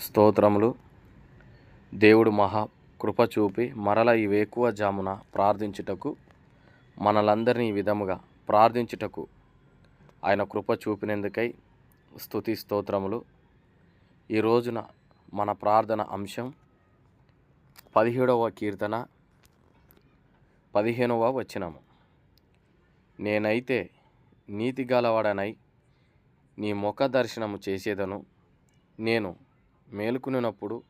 స్తోత్రములు. దేవుడు మహా కృప చూపి మరల ఈ వేకువ జామున ప్రార్థించుటకు మనలందరినీ ఈ విధముగా ప్రార్థించుటకు ఆయన కృప చూపినందుకై స్తుతి స్తోత్రములు. ఈ రోజున మన ప్రార్థన అంశం పదిహేడవ కీర్తన పదిహేనవ వచనము. నేనైతే నీతి గలవాడనై నీ ముఖ దర్శనము చేసేదను నేను మేలుకునినప్పుడు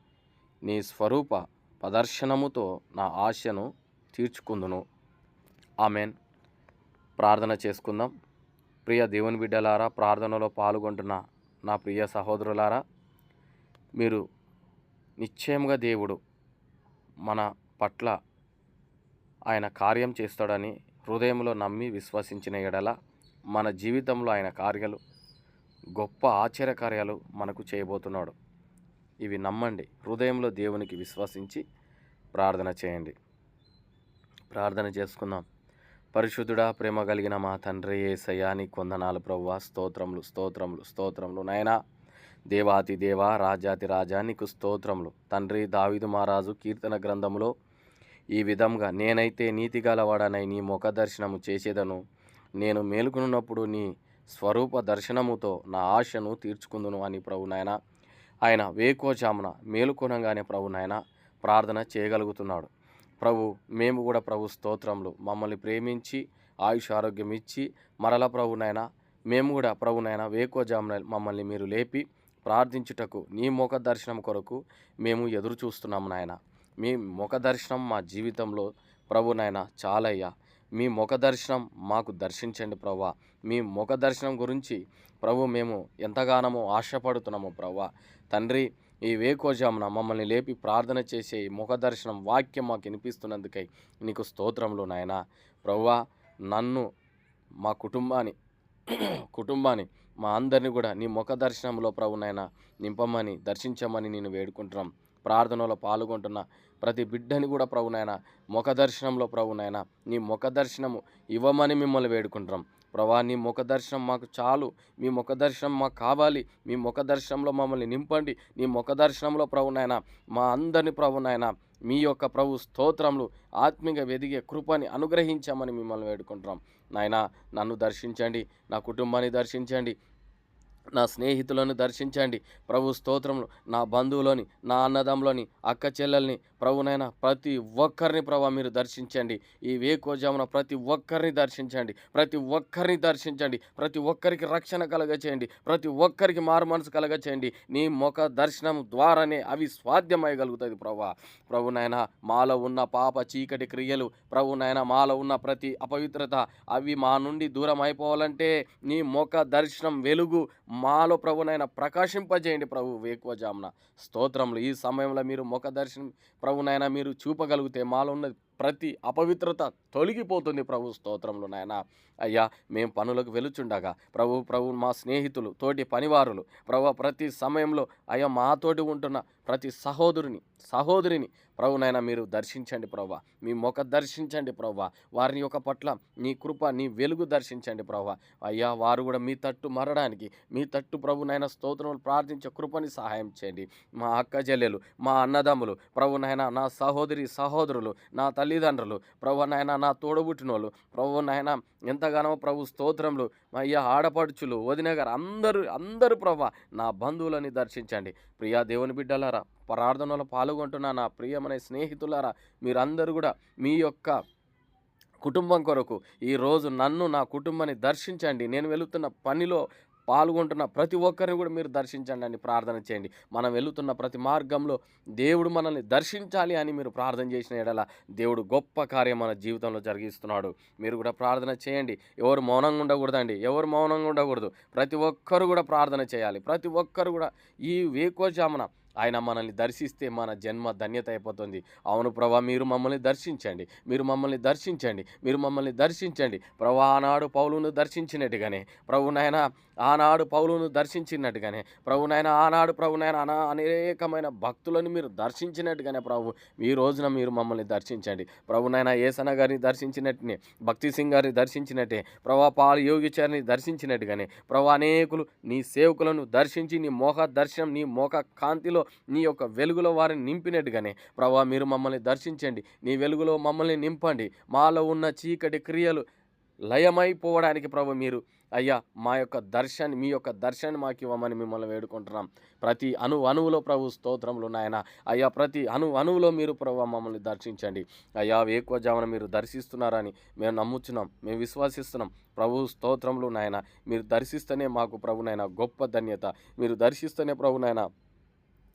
నీ స్వరూప ప్రదర్శనముతో నా ఆశను తీర్చుకుందును. ఆమెన్. ప్రార్థన చేసుకుందాం. ప్రియ దేవుని బిడ్డలారా ప్రార్థనలో పాల్గొంటున్న నా ప్రియ సహోదరులారా మీరు నిశ్చయముగా దేవుడు మన పట్ల ఆయన కార్యం చేస్తాడని హృదయంలో నమ్మి విశ్వసించిన ఎడల మన జీవితంలో ఆయన కార్యాలు గొప్ప ఆశ్చర్యకార్యాలు మనకు చేయబోతున్నాడు. ఇవి నమ్మండి. హృదయంలో దేవునికి విశ్వసించి ప్రార్థన చేయండి. ప్రార్థన చేసుకుందాం. పరిశుద్ధుడా ప్రేమ కలిగిన మా తండ్రి ఏసయ్యా నీ కొందనాలు ప్రవ్వా స్తోత్రములు స్తోత్రములు స్తోత్రములు నాయనా. దేవాతి దేవ రాజాతి రాజా నీకు స్తోత్రములు. తండ్రి దావిదు మహారాజు కీర్తన గ్రంథములో ఈ విధంగా నేనైతే నీతి గలవాడనై నీ ముఖ దర్శనము చేసేదను. నేను మేలుకున్నప్పుడు నీ స్వరూప దర్శనముతో నా ఆశను తీర్చుకుందును అని ప్రభు నాయన. ఆయన వేకోజామున మేలుకొనగానే ప్రభు నాయన ప్రార్థన చేయగలుగుతున్నాడు. ప్రభు మేము కూడా ప్రభు స్తోత్రంలో మమ్మల్ని ప్రేమించి ఆయుష్ ఆరోగ్యం ఇచ్చి మరల ప్రభునైనా మేము కూడా ప్రభునైనా వేకోజామున మమ్మల్ని మీరు లేపి ప్రార్థించుటకు నీ ముఖ దర్శనం కొరకు మేము ఎదురు చూస్తున్నాము నాయన. మీ ముఖ దర్శనం మా జీవితంలో ప్రభునైనా చాలయ్యా. మీ ముఖ దర్శనం మాకు దర్శించండి ప్రభా మీ ముఖ దర్శనం గురించి ప్రభు మేము ఎంతగానో ఆశపడుతున్నాము ప్రభా తండ్రి ఈ వేకోజామున మమ్మల్ని లేపి ప్రార్థన చేసే ఈ ముఖ దర్శనం వాక్యం మాకు వినిపిస్తున్నందుకై నీకు స్తోత్రములు నాయన. ప్రవ్వా నన్ను మా కుటుంబాన్ని కుటుంబాన్ని మా అందరిని కూడా నీ ముఖ దర్శనంలో ప్రభు నింపమని దర్శించమని నేను వేడుకుంటున్నాం. ప్రార్థనలో పాల్గొంటున్న ప్రతి బిడ్డని కూడా ప్రభు నాయన ముఖ దర్శనంలో ప్రభు నీ ముఖ దర్శనము ఇవ్వమని మిమ్మల్ని వేడుకుంటున్నాం. ప్రభా నీ ముఖ దర్శనం మాకు చాలు. మీ ముఖ దర్శనం మాకు కావాలి. మీ ముఖ దర్శనంలో మమ్మల్ని నింపండి. నీ ముఖ దర్శనంలో ప్రభు మా అందరిని ప్రభు మీ యొక్క ప్రభు స్తోత్రములు ఆత్మీయ వెదిగే కృపని అనుగ్రహించామని మిమ్మల్ని వేడుకుంటున్నాం. నాయన నన్ను దర్శించండి నా కుటుంబాన్ని దర్శించండి నా స్నేహితులను దర్శించండి. ప్రభు స్తోత్రములు నా బంధువులోని నా అన్నదంలోని అక్క చెల్లెల్ని ప్రభునైనా ప్రతి ఒక్కరిని ప్రభా మీరు దర్శించండి. ఈ వేకోజామున ప్రతి ఒక్కరిని దర్శించండి. ప్రతి ఒక్కరిని దర్శించండి. ప్రతి ఒక్కరికి రక్షణ కలగచేయండి. ప్రతి ఒక్కరికి మారు మనసు కలగచేయండి. నీ ముఖ దర్శనం ద్వారానే అవి స్వాధ్యమయ్యగలుగుతుంది ప్రభా. ప్రభునైనా మాలో ఉన్న పాప చీకటి క్రియలు ప్రభునైనా మాలో ఉన్న ప్రతి అపవిత్రత అవి మా నుండి దూరం అయిపోవాలంటే నీ ముఖ దర్శనం వెలుగు మాలో ప్రభునైనా ప్రకాశింపజేయండి ప్రభు వేకువజామున. స్తోత్రములు. ఈ సమయంలో మీరు ముఖ దర్శనం ప్రభునైనా మీరు చూపగలిగితే మాలో ఉన్న ప్రతి అపవిత్రత తొలగిపోతుంది ప్రభు. స్తోత్రంలో నాయన. అయ్యా మేము పనులకు వెలుచుండగా ప్రభు ప్రభు మా స్నేహితులు తోటి పనివారులు ప్రభు ప్రతి సమయంలో అయ్యా మాతోటి ఉంటున్న ప్రతి సహోదరుని సహోదరిని ప్రభునైనా మీరు దర్శించండి ప్రభు మీ మొఖ దర్శించండి ప్రభు వారిని యొక్క పట్ల నీ కృప నీ వెలుగు దర్శించండి ప్రభు అయ్యా వారు కూడా మీ తట్టు మరడానికి మీ తట్టు ప్రభునైనా స్తోత్రములు ప్రార్థించే కృపని సహాయం చేయండి. మా అక్క చెల్లెలు మా అన్నదమ్ములు ప్రభునైనా నా సహోదరి సహోదరులు నా తల్లిదండ్రులు ప్రభునైనా నా తోడబుట్టినోళ్ళు ప్రభు నాయన ఎంతగానో ప్రభు స్తోత్రములు అయ్యా ఆడపడుచులు వదిన గారు అందరూ అందరూ ప్రభు నా బంధువులని దర్శించండి. ప్రియా దేవుని బిడ్డలారా ప్రార్థనలో పాల్గొంటున్న నా ప్రియమైన స్నేహితులారా మీరందరూ కూడా మీ యొక్క కుటుంబం కొరకు ఈరోజు నన్ను నా కుటుంబాన్ని దర్శించండి. నేను వెళుతున్న పనిలో పాల్గొంటున్న ప్రతి ఒక్కరిని కూడా మీరు దర్శించండి అని ప్రార్థన చేయండి. మనం వెళుతున్న ప్రతి మార్గంలో దేవుడు మనల్ని దర్శించాలి అని మీరు ప్రార్థన చేసిన ఎడల దేవుడు గొప్ప కార్యం మన జీవితంలో జరిగిస్తున్నాడు. మీరు కూడా ప్రార్థన చేయండి. ఎవరు మౌనంగా ఉండకూడదండి. ఎవరు మౌనంగా ఉండకూడదు. ప్రతి ఒక్కరు కూడా ప్రార్థన చేయాలి. ప్రతి ఒక్కరు కూడా ఈ వేకోజామున ఆయన మనల్ని దర్శిస్తే మన జన్మ ధన్యత అయిపోతుంది. అవును ప్రభా మీరు మమ్మల్ని దర్శించండి. మీరు మమ్మల్ని దర్శించండి. మీరు మమ్మల్ని దర్శించండి. ప్రభా ఆనాడు పౌలును దర్శించినట్టుగానే. ప్రభు నాయన ఆనాడు పౌలును దర్శించినట్టుగానే. ప్రభు నాయన ఆనాడు ప్రభు నాయన అనా అనేకమైన భక్తులను మీరు దర్శించినట్టుగానే ప్రభు. ఈ రోజున మీరు మమ్మల్ని దర్శించండి. ప్రభు నాయన ఏసన గారిని దర్శించినట్టునే భక్తి సింగ్ గారిని దర్శించినట్టే. ప్రభా పాలు యోగిచారిని దర్శించినట్టుగానే. ప్రభా అనేకులు నీ సేవకులను దర్శించి నీ మోహ దర్శనం నీ మోహ కాంతిలో నీ యొక్క వెలుగులో వారిని నింపినట్టుగానే. ప్రభా మీరు మమ్మల్ని దర్శించండి. నీ వెలుగులో మమ్మల్ని నింపండి. మాలో ఉన్న చీకటి క్రియలు లయమైపోవడానికి ప్రభు మీరు అయ్యా మా యొక్క దర్శన్ మీ యొక్క దర్శనాన్ని మాకు ఇవ్వమని మిమ్మల్ని వేడుకుంటున్నాం. ప్రతి అణు అణువులో ప్రభు స్తోత్రములు నాయన. అయ్యా ప్రతి అణు అణువులో మీరు ప్రభు మమ్మల్ని దర్శించండి. అయ్యా ఎక్కువ జామున మీరు దర్శిస్తున్నారని మేము నమ్ముచున్నాం. మేము విశ్వసిస్తున్నాం. ప్రభు స్తోత్రములు నాయన. మీరు దర్శిస్తేనే మాకు ప్రభునైనా గొప్ప ధన్యత. మీరు దర్శిస్తేనే ప్రభునైనా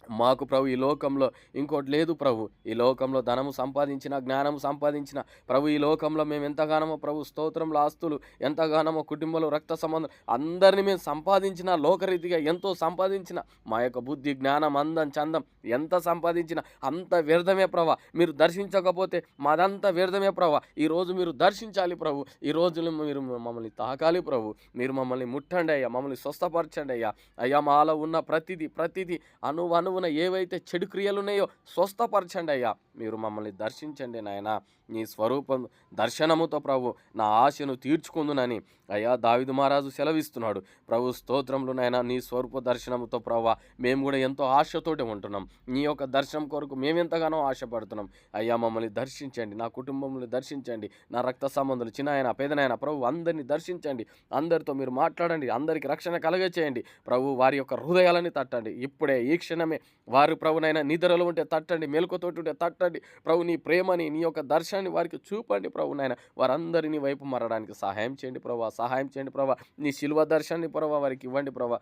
మాకు ప్రభు ఈ లోకంలో ఇంకోటి లేదు ప్రభు. ఈ లోకంలో ధనము సంపాదించిన జ్ఞానము సంపాదించిన ప్రభు ఈ లోకంలో మేము ఎంతగానమో ప్రభు స్తోత్రంలో ఆస్తులు ఎంతగానమో కుటుంబంలో రక్త సంబంధం అందరినీ మేము సంపాదించిన లోకరీతిగా ఎంతో సంపాదించిన మా యొక్క బుద్ధి జ్ఞానం అందం చందం ఎంత సంపాదించిన అంత వ్యర్థమే ప్రభా. మీరు దర్శించకపోతే మాదంతా వ్యర్థమే ప్రభా. ఈరోజు మీరు దర్శించాలి ప్రభు. ఈ రోజులు మీరు మమ్మల్ని తాకాలి ప్రభు. మీరు మమ్మల్ని ముట్టండి అయ్యా. మమ్మల్ని స్వస్థపరచండి అయ్యా. అయ్యా మాలో ఉన్న ప్రతిదీ ప్రతిదీ అణు అణువున ఏవైతే చెడు క్రియలు ఉన్నాయో స్వస్థపరచండి అయ్యా. మీరు మమ్మల్ని దర్శించండి నాయన. నీ స్వరూపం దర్శనముతో ప్రభు నా ఆశను తీర్చుకుందునని. అయ్యా దావిదు మహారాజు సెలవిస్తున్నాడు. ప్రభు స్తోత్రంలో నాయన నీ స్వరూప దర్శనముతో ప్రభు మేము కూడా ఎంతో ఆశతోటి ఉంటున్నాం. నీ యొక్క దర్శనం కొరకు మేము ఎంతగానో ఆశపడుతున్నాం. అయ్యా మమ్మల్ని దర్శించండి నా కుటుంబంలో దర్శించండి నా రక్త సంబంధులు చిన్నాయన పేదనాయన ప్రభు అందరినీ దర్శించండి అందరితో మీరు మాట్లాడండి అందరికి రక్షణ కలగచేయండి. ప్రభు వారి యొక్క హృదయాలని తట్టండి. ఇప్పుడే ఈ క్షణమే వారు ప్రభునైనా నిద్రలో ఉంటే తట్టండి మెలకుతోటి ఉంటే తట్టండి. ప్రభు నీ ప్రేమని నీ యొక్క దర్శనం దర్శనాన్ని వారికి చూపండి ప్రభునైనా వారందరినీ వైపు మరడానికి సహాయం చేయండి ప్రభా. సహాయం చేయండి ప్రభా. నీ శిల్వ దర్శనాన్ని ప్రభా వారికి ఇవ్వండి ప్రభా.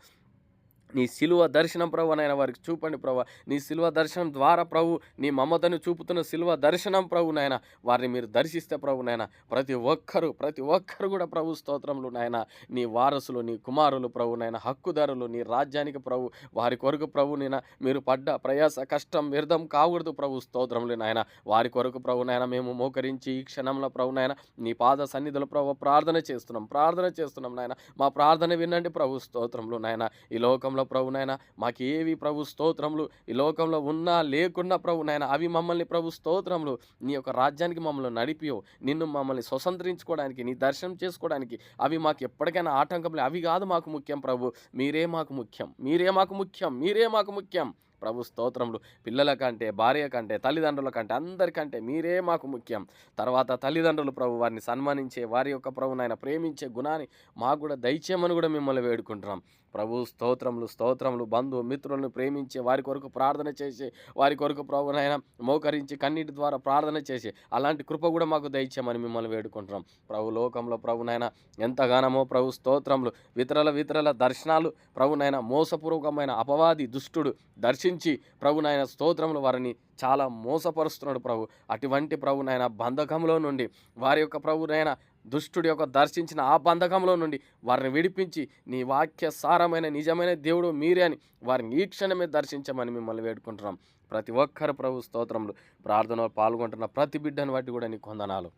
నీ సిలువ దర్శనం ప్రభు నాయన వారికి చూపండి ప్రభు. నీ సిలువ దర్శనం ద్వారా ప్రభు నీ మమతను చూపుతున్న సిలువ దర్శనం ప్రభు నాయన. వారిని మీరు దర్శిస్తే ప్రభు నాయన. ప్రతి ఒక్కరు ప్రతి ఒక్కరు కూడా ప్రభు స్తోత్రములు నాయన. నీ వారసులు నీ కుమారులు ప్రభు నాయన. హక్కుదారులు నీ రాజ్యానికి ప్రభు వారి కొరకు ప్రభు నాయన. మీరు పడ్డ ప్రయాస కష్టం వ్యర్థం కాకూడదు ప్రభు స్తోత్రములు నాయన. వారి కొరకు ప్రభు నాయన మేము మోకరించి ఈ క్షణంలో ప్రభు నాయన నీ పాద సన్నిధులు ప్రభు ప్రార్థన చేస్తున్నాం ప్రార్థన చేస్తున్నాం నాయన. మా ప్రార్థన వినండి ప్రభు స్తోత్రములు నాయన. ఈ లోకంలో స్తోత్రంలో ప్రభునైనా మాకు ఏవి ప్రభు స్తోత్రములు? ఈ లోకంలో ఉన్నా లేకున్నా ప్రభునైనా అవి మమ్మల్ని ప్రభు స్తోత్రములు. నీ యొక్క రాజ్యానికి మమ్మల్ని నడిపియో. నిన్ను మమ్మల్ని స్వతంత్రించుకోవడానికి నీ దర్శనం చేసుకోవడానికి అవి మాకు ఎప్పటికైనా ఆటంకం అవి కాదు మాకు ముఖ్యం ప్రభు. మీరే మాకు ముఖ్యం. మీరే మాకు ముఖ్యం. మీరే మాకు ముఖ్యం. ప్రభు స్తోత్రములు. పిల్లల కంటే భార్య కంటే తల్లిదండ్రుల కంటే అందరికంటే మీరే మాకు ముఖ్యం. తర్వాత తల్లిదండ్రులు ప్రభు వారిని సన్మానించే వారి యొక్క ప్రభునైనా ప్రేమించే గుణాన్ని మాకు కూడా దయచేయమని కూడా మిమ్మల్ని వేడుకుంటున్నాం. ప్రభు స్తోత్రములు స్తోత్రములు బంధువు మిత్రులను ప్రేమించే వారి కొరకు ప్రార్థన చేసి వారి కొరకు ప్రభునైనా మోకరించి కన్నీటి ద్వారా ప్రార్థన చేసి అలాంటి కృప కూడా మాకు దయచేయమని మిమ్మల్ని వేడుకుంటున్నాం. ప్రభు లోకంలో ప్రభునైనా ఎంతగానమో ప్రభు స్తోత్రములు వితరల వితరల దర్శనాలు ప్రభునైనా మోసపూర్వకమైన అపవాది దుష్టుడు దర్శించి ప్రభునైనా స్తోత్రములు వారిని చాలా మోసపరుస్తున్నాడు ప్రభు. అటువంటి ప్రభునైనా బంధకంలో నుండి వారి యొక్క ప్రభునైనా దుష్టుడి యొక్క దర్శించిన ఆ బంధకంలో నుండి వారిని విడిపించి నీ వాక్య సారమైన నిజమైన దేవుడు మీరే అని వారిని ఈ క్షణమే దర్శించమని మిమ్మల్ని వేడుకుంటున్నాం. ప్రతి ఒక్కరు ప్రభు స్తోత్రములు. ప్రార్థనలో పాల్గొంటున్న ప్రతి బిడ్డను వాటి కూడా నీకు వందనాలు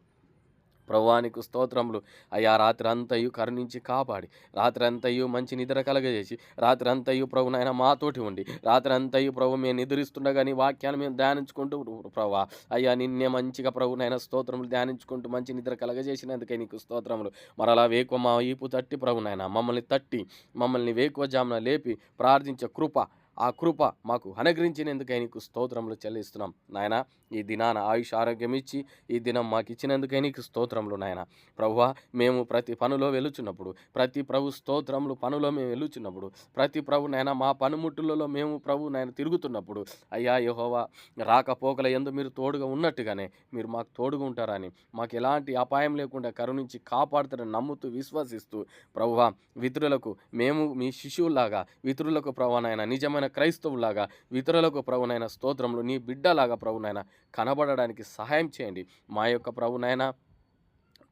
ప్రభువానికి స్తోత్రములు. అయ్యా రాత్రి అంతయు కరుణించి కాపాడి రాత్రి అంతయు మంచి నిద్ర కలగజేసి రాత్రి అంతయు ప్రభు నాయన మాతోటి ఉండి రాత్రి అంతయు ప్రభు మేము నిద్రిస్తుండగా నీ వాక్యాన్ని మేము ధ్యానించుకుంటూ ప్రభా. అయ్యా నిన్నే మంచిగా ప్రభు నాయన స్తోత్రములు ధ్యానించుకుంటూ మంచి నిద్ర కలగజేసినందుకే నీకు స్తోత్రములు. మరలా వేకువ మా ఈపు తట్టి ప్రభు నాయన మమ్మల్ని తట్టి మమ్మల్ని వేకువ జామున లేపి ప్రార్థించే కృప ఆ కృప మాకు అనుగ్రహించినందుకే నీకు స్తోత్రములు చెల్లిస్తున్నాం. నాయన ఈ దినాన ఆయుష్ ఆరోగ్యం ఇచ్చి ఈ దినం మాకు ఇచ్చినందుకై నీకు స్తోత్రములు నాయన. ప్రభువా మేము ప్రతి పనిలో వెలుచున్నప్పుడు ప్రతి ప్రభు స్తోత్రములు పనులో మేము వెలుచున్నప్పుడు ప్రతి ప్రభు నాయన మా పనిముట్టులలో మేము ప్రభు నాయన తిరుగుతున్నప్పుడు అయ్యా యహోవా రాకపోకల ఎందు మీరు తోడుగా ఉన్నట్టుగానే మీరు మాకు తోడుగా ఉంటారని మాకు ఎలాంటి అపాయం లేకుండా కరుణించి కాపాడుతారని నమ్ముతూ విశ్వసిస్తూ ప్రభువా విత్రులకు మేము మీ శిశువులాగా వితరులకు ప్రభునైనా నిజమైన క్రైస్తవులాగా వితరులకు ప్రభునైనా స్తోత్రములు నీ బిడ్డలాగా ప్రభునైనా కనబడడానికి సహాయం చేయండి. మా యొక్క ప్రభునైనా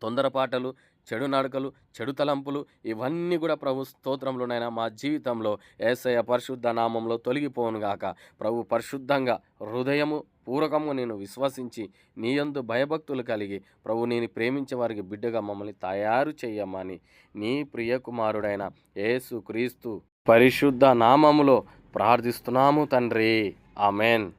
తొందరపాటలు చెడు నడకలు చెడు తలంపులు ఇవన్నీ కూడా ప్రభు స్తోత్రంలోనైనా మా జీవితంలో ఏసయ పరిశుద్ధ నామంలో తొలగిపోను గాక. ప్రభు పరిశుద్ధంగా హృదయము పూర్వకము నేను విశ్వసించి నీయందు భయభక్తులు కలిగి ప్రభు నేను ప్రేమించే వారికి బిడ్డగా మమ్మల్ని తయారు చేయమని నీ ప్రియకుమారుడైన యేసు క్రీస్తు పరిశుద్ధ నామములో ప్రార్థిస్తున్నాము తండ్రి. ఆమెన్.